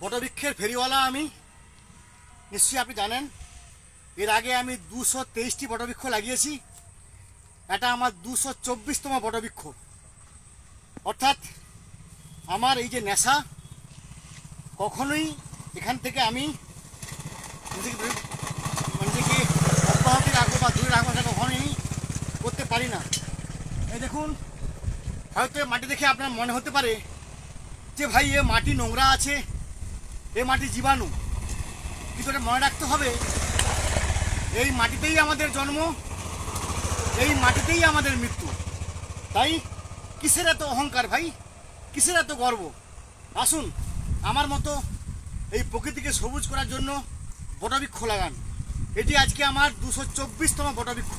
বটবৃক্ষের ফেরিওয়ালা আমি। নিশ্চয়ই আপনি জানেন এর আগে আমি দুশো তেইশটি বটবৃক্ষ লাগিয়েছি। এটা আমার দুশো চব্বিশতম বটবৃক্ষ অর্থাৎ আমার এই যে নেশা, কখনোই এখান থেকে আমি নিজেকে অব্যাহতি রাখব বা দূরে রাখব সেটা কখনোই করতে পারি না। এই দেখুন, হয়তো মাটি দেখে আপনার মনে হতে পারে যে ভাই, এ মাটি নোংরা আছে, এ মাটি জীবাণু। কিন্তু এটা মনে রাখতে হবে এই মাটিতেই আমাদের জন্ম, এই মাটিতেই আমাদের মৃত্যু। তাই কিসের এত অহংকার ভাই? কিসের এত গর্ব? আসুন, আমার মতো এই প্রকৃতিকে সবুজ করার জন্য বটবৃক্ষ লাগান। এটি আজকে আমার দুশো চব্বিশতম বটবৃক্ষ।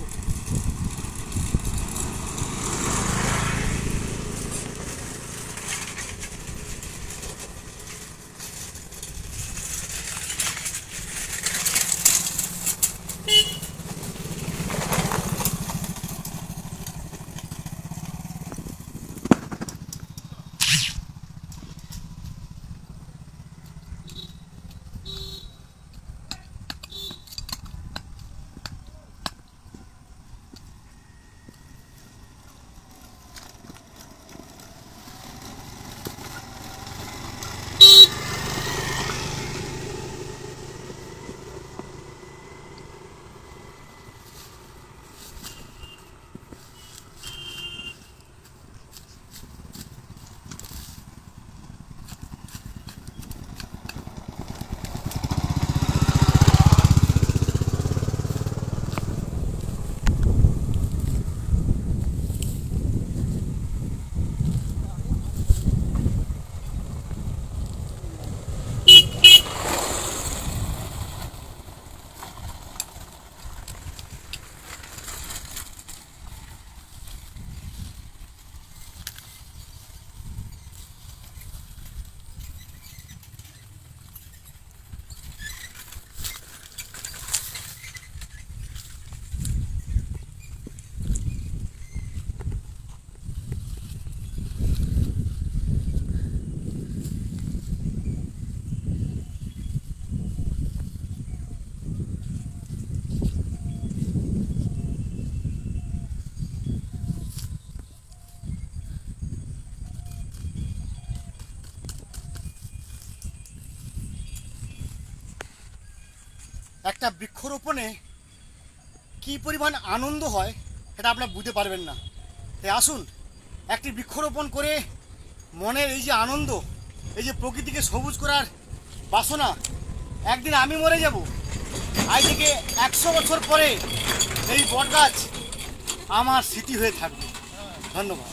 একটা বৃক্ষরোপণে কি পরিমাণ আনন্দ হয় সেটা আপনারা বুঝতে পারবেন না। তাই আসুন, একটি বৃক্ষরোপণ করে মনের এই যে আনন্দ, এই যে প্রকৃতিকে সবুজ করার বাসনা, একদিন আমি মরে যাব। আজ থেকে একশো বছর পরে এই বটগাছ আমার স্মৃতি হয়ে থাকবে। ধন্যবাদ।